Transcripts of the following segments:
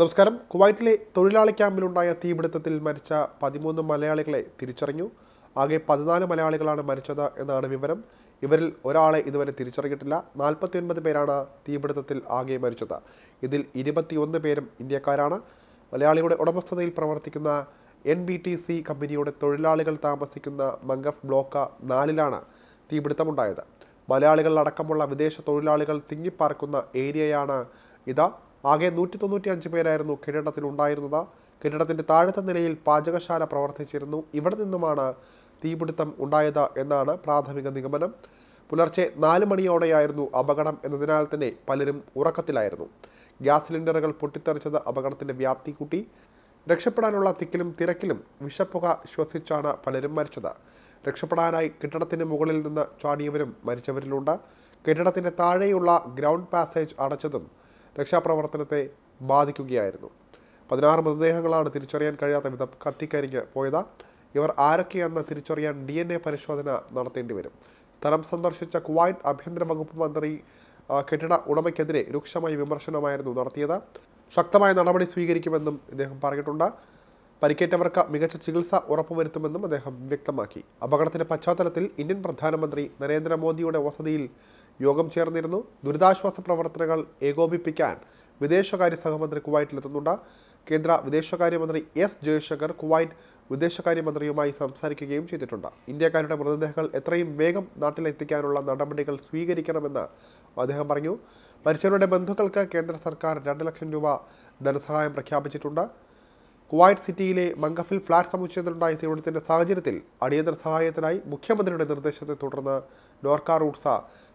നമസ്കാരം. കുവൈറ്റിലെ തൊഴിലാളി ക്യാമ്പിലുണ്ടായ തീപിടുത്തത്തിൽ മരിച്ച പതിമൂന്ന് മലയാളികളെ തിരിച്ചറിഞ്ഞു. ആകെ പതിനാല് മലയാളികളാണ് മരിച്ചത് എന്നാണ് വിവരം. ഇവരിൽ ഒരാളെ ഇതുവരെ തിരിച്ചറിഞ്ഞിട്ടില്ല. നാൽപ്പത്തിയൊൻപത് പേരാണ് തീപിടുത്തത്തിൽ ആകെ മരിച്ചത്. ഇതിൽ ഇരുപത്തിയൊന്ന് പേരും ഇന്ത്യക്കാരാണ്. മലയാളികളുടെ ഉടമസ്ഥതയിൽ പ്രവർത്തിക്കുന്ന എൻ ബി ടി സി കമ്പനിയുടെ തൊഴിലാളികൾ താമസിക്കുന്ന മംഗഫ് ബ്ലോക്ക് നാലിലാണ് തീപിടുത്തമുണ്ടായത്. മലയാളികൾ അടക്കമുള്ള വിദേശ തൊഴിലാളികൾ തിങ്ങിപ്പാർക്കുന്ന ഏരിയയാണ് ഇത്. ആകെ നൂറ്റി തൊണ്ണൂറ്റി അഞ്ച് പേരായിരുന്നു കെട്ടിടത്തിൽ ഉണ്ടായിരുന്നത്. കെട്ടിടത്തിന്റെ താഴത്തെ നിലയിൽ പാചകശാല പ്രവർത്തിച്ചിരുന്നു. ഇവിടെ നിന്നുമാണ് തീപിടുത്തം ഉണ്ടായത് എന്നാണ് പ്രാഥമിക നിഗമനം. പുലർച്ചെ നാല് മണിയോടെയായിരുന്നു അപകടം എന്നതിനാൽ തന്നെ പലരും ഉറക്കത്തിലായിരുന്നു. ഗ്യാസ് സിലിണ്ടറുകൾ പൊട്ടിത്തെറിച്ചത് അപകടത്തിന്റെ വ്യാപ്തി കൂട്ടി രക്ഷപ്പെടാനുള്ള തിക്കിലും തിരക്കിലും വിഷപ്പുക ശ്വസിച്ചാണ് പലരും മരിച്ചത്. രക്ഷപ്പെടാനായി കെട്ടിടത്തിന് മുകളിൽ നിന്ന് ചാടിയവരും മരിച്ചവരിലുണ്ട്. കെട്ടിടത്തിന്റെ താഴെയുള്ള ഗ്രൗണ്ട് പാസേജ് അടച്ചതും രക്ഷാപ്രവർത്തനത്തെ ബാധിക്കുകയായിരുന്നു. പതിനാറ് മൃതദേഹങ്ങളാണ് തിരിച്ചറിയാൻ കഴിയാത്ത വിധം കത്തിക്കരിഞ്ഞ് പോയത്. ഇവർ ആരൊക്കെയെന്ന് തിരിച്ചറിയാൻ ഡി എൻ എ പരിശോധന നടത്തേണ്ടി വരും. സ്ഥലം സന്ദർശിച്ച കുവൈറ്റ് ആഭ്യന്തര വകുപ്പ് മന്ത്രി കെട്ടിട ഉടമയ്ക്കെതിരെ രൂക്ഷമായ വിമർശനമായിരുന്നു നടത്തിയത്. ശക്തമായ നടപടി സ്വീകരിക്കുമെന്നും ഇദ്ദേഹം പറഞ്ഞിട്ടുണ്ട്. പരിക്കേറ്റവർക്ക് മികച്ച ചികിത്സ ഉറപ്പുവരുത്തുമെന്നും അദ്ദേഹം വ്യക്തമാക്കി. അപകടത്തിന്റെ പശ്ചാത്തലത്തിൽ ഇന്ത്യൻ പ്രധാനമന്ത്രി നരേന്ദ്രമോദിയുടെ വസതിയിൽ യോഗം ചേർന്നിരുന്നു. ദുരിതാശ്വാസ പ്രവർത്തനങ്ങൾ ഏകോപിപ്പിക്കാൻ വിദേശകാര്യ സഹമന്ത്രി കുവൈറ്റിലെത്തുന്നുണ്ട് കേന്ദ്ര വിദേശകാര്യമന്ത്രി എസ് ജയശങ്കർ കുവൈറ്റ് വിദേശകാര്യമന്ത്രിയുമായി സംസാരിക്കുകയും ചെയ്തിട്ടുണ്ട്. ഇന്ത്യക്കാരുടെ മൃതദേഹങ്ങൾ എത്രയും വേഗം നാട്ടിലെത്തിക്കാനുള്ള നടപടികൾ സ്വീകരിക്കണമെന്ന് അദ്ദേഹം പറഞ്ഞു. മരിച്ചവരുടെ ബന്ധുക്കൾക്ക് കേന്ദ്ര സർക്കാർ രണ്ട് ലക്ഷം രൂപ ധനസഹായം പ്രഖ്യാപിച്ചിട്ടുണ്ട്. കുവൈറ്റ് സിറ്റിയിലെ മംഗഫിൽ ഫ്ളാറ്റ് സമുച്ചയത്തിലുണ്ടായ തീവ്രത്തിന്റെ സാഹചര്യത്തിൽ അടിയന്തര സഹായത്തിനായി മുഖ്യമന്ത്രിയുടെ നിർദ്ദേശത്തെ തുടർന്ന് നോർക്ക റൂട്ട്സ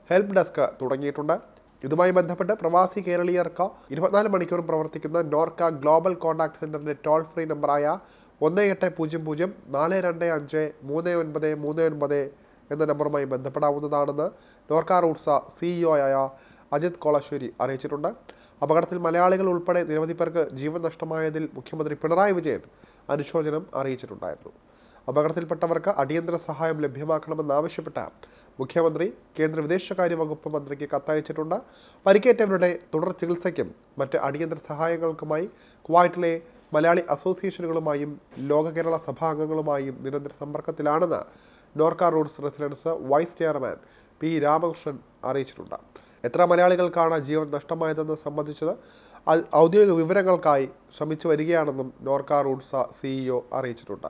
ഹെൽപ്പ് ഡെസ്ക് തുടങ്ങിയിട്ടുണ്ട്. ഇതുമായി ബന്ധപ്പെട്ട് പ്രവാസി കേരളീയർക്ക് ഇരുപത്തിനാല് മണിക്കൂറും പ്രവർത്തിക്കുന്ന നോർക്ക ഗ്ലോബൽ കോൺടാക്ട് സെന്ററിന്റെ ടോൾ ഫ്രീ നമ്പറായ ഒന്ന് എട്ട് പൂജ്യം പൂജ്യം നാല് രണ്ട് അഞ്ച് മൂന്ന് ഒൻപത് മൂന്ന് ഒൻപത് എന്ന നമ്പറുമായി ബന്ധപ്പെടാവുന്നതാണെന്ന് നോർക്ക റൂട്ട്സ സിഇഒ ആയ അജിത് കോളശ്ശേരി അറിയിച്ചിട്ടുണ്ട്. അപകടത്തിൽ മലയാളികൾ ഉൾപ്പെടെ നിരവധി പേർക്ക് ജീവൻ നഷ്ടമായതിൽ മുഖ്യമന്ത്രി പിണറായി വിജയൻ അനുശോചനം അറിയിച്ചിട്ടുണ്ടായിരുന്നു. അപകടത്തിൽപ്പെട്ടവർക്ക് അടിയന്തര സഹായം ലഭ്യമാക്കണമെന്നാവശ്യപ്പെട്ട മുഖ്യമന്ത്രി കേന്ദ്ര വിദേശകാര്യ വകുപ്പ് മന്ത്രിക്ക് കത്തയച്ചിട്ടുണ്ട്. പരിക്കേറ്റവരുടെ തുടർ ചികിത്സയ്ക്കും മറ്റ് അടിയന്തര സഹായങ്ങൾക്കുമായി കുവൈറ്റിലെ മലയാളി അസോസിയേഷനുകളുമായും ലോക കേരള സഭാംഗങ്ങളുമായും നിരന്തര സമ്പർക്കത്തിലാണെന്ന് Norka roots residence vice chairman P Ramakrishnan അറിയിച്ചിട്ടുണ്ട്. എത്ര മലയാളികൾക്കാണ് ജീവൻ നഷ്ടമായതെന്ന് സംബന്ധിച്ചത് ഔദ്യോഗിക വിവരങ്ങൾക്കായി ശ്രമിച്ചു വരികയാണെന്നും നോർക്ക റൂട്ട്സ് സിഇഒ അറിയിച്ചിട്ടുണ്ട്.